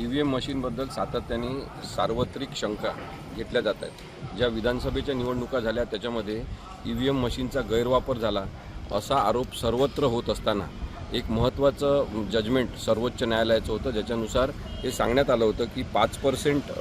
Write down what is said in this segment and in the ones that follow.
E V M मशीनबद्दल सातत्याने सार्वत्रिक शंका घेतल्या जात आहेत. ज्या विधानसभेच्या निवडणुका झाल्या त्याच्यामध्ये ई व्ही एम मशीनचा गैरवापर झाला असा आरोप सर्वत्र होत असताना एक महत्त्वाचं जजमेंट सर्वोच्च न्यायालयाचं होतं. ज्याच्यानुसार हे सांगण्यात आलं होतं की पाच पर्सेंट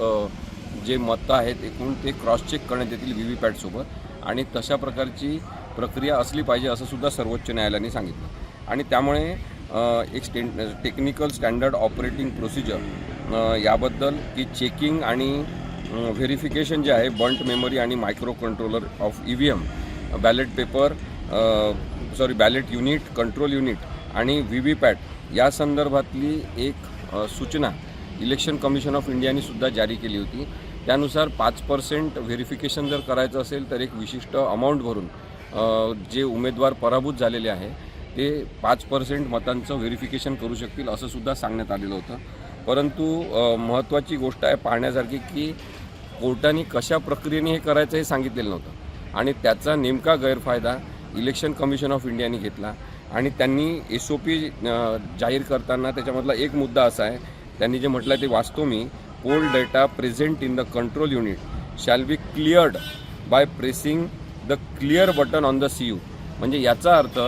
जे मतं आहेत एकूण ते क्रॉस चेक करण्यात येतील व्ही व्ही पॅटसोबत आणि तशा प्रकारची प्रक्रिया असली पाहिजे असं सुद्धा सर्वोच्च न्यायालयाने सांगितलं. आणि त्यामुळे एक स्टेन टेक्निकल स्टँडर्ड ऑपरेटिंग प्रोसिजर याबद्दल की चेकिंग आणि व्हेरिफिकेशन जे आहे बंट मेमरी आणि microcontroller of E V M ballot paper sorry ballot unit control unit आणि व्ही व्ही पॅट या संदर्भातली एक सूचना इलेक्शन कमिशन ऑफ इंडियाने सुद्धा जारी केली होती. त्यानुसार पाच पर्सेंट व्हेरिफिकेशन जर करायचं असेल तर एक विशिष्ट अमाऊंट भरून जे उमेदवार पराभूत झालेले आहे ते पाच पर्सेंट मतांचं व्हेरिफिकेशन करू शकतील असं सुद्धा सांगण्यात आलेलं होतं. परंतु महत्त्वाची गोष्ट आहे पाहण्यासारखी की कोर्टाने कशा प्रक्रियेने हे करायचं हे सांगितलेलं नव्हतं. आणि त्याचा नेमका गैरफायदा इलेक्शन कमिशन ऑफ इंडियाने घेतला. आणि त्यांनी एस ओ पी जाहीर करताना त्याच्यामधला एक मुद्दा असा आहे. त्यांनी जे म्हटलं ते वाचतो मी poll data present in the control unit shall be cleared by pressing the clear button on the C U म्हणजे याचा अर्थ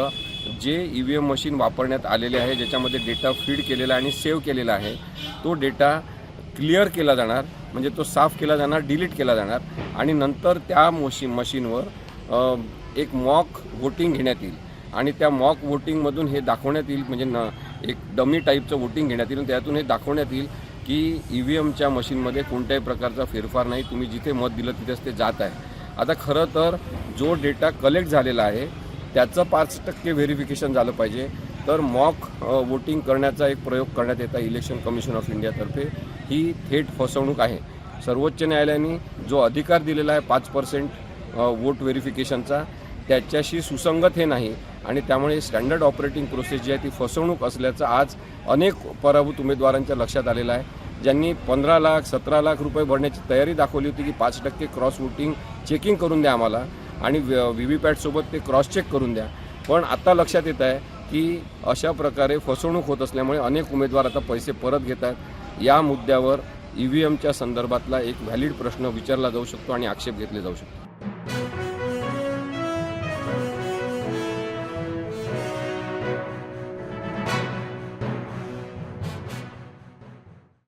जे ई व्ही एम मशीन वापरण्यात आलेले आहे ज्याच्यामध्ये डेटा फीड केलेला आणि सेव्ह केलेला आहे तो डेटा क्लिअर केला जाणार म्हणजे तो साफ केला जाणार डिलीट केला जाणार आणि नंतर त्या मशी मशीनवर एक मॉक वोटिंग घेण्यात येईल. आणि त्या मॉक वोटिंगमधून हे दाखवण्यात येईल म्हणजे न एक डमी टाईपचं वोटिंग घेण्यात येईल आणि त्यातून हे दाखवण्यात येईल की ई व्ही एमच्या मशीनमध्ये कोणत्याही प्रकारचा फेरफार नाही तुम्ही जिथे मत दिलं तिथेच ते जात आहे. आता खरं तर जो डेटा कलेक्ट झालेला आहे त्याचं पाच टक्के व्हेरिफिकेशन झालं पाहिजे. तर मॉक वोटिंग करण्याचा एक प्रयोग करण्यात येत आहे इलेक्शन कमिशन ऑफ इंडियातर्फे. ही थेट फसवणूक आहे. सर्वोच्च न्यायालयाने जो अधिकार दिलेला आहे पाच पर्सेंट वोट व्हेरिफिकेशनचा त्याच्याशी सुसंगत हे नाही. आणि त्यामुळे स्टँडर्ड ऑपरेटिंग प्रोसेस जी आहे ती फसवणूक असल्याचं आज अनेक पराभूत उमेदवारांच्या लक्षात आलेलं आहे. ज्यांनी पंधरा लाख सतरा लाख रुपये भरण्याची तयारी दाखवली होती की पाच टक्के क्रॉस वोटिंग चेकिंग करून द्या आम्हाला. आणि व्ही व्ही पॅटसोबत ते क्रॉस चेक करून द्या. पण आता लक्षात येत आहे की अशा प्रकारे फसवणूक होत असल्यामुळे अनेक उमेदवार आता पैसे परत घेत आहेत. या मुद्द्यावर ई व्ही एमच्या संदर्भातला एक व्हॅलिड प्रश्न विचारला जाऊ शकतो आणि आक्षेप घेतले जाऊ शकतो.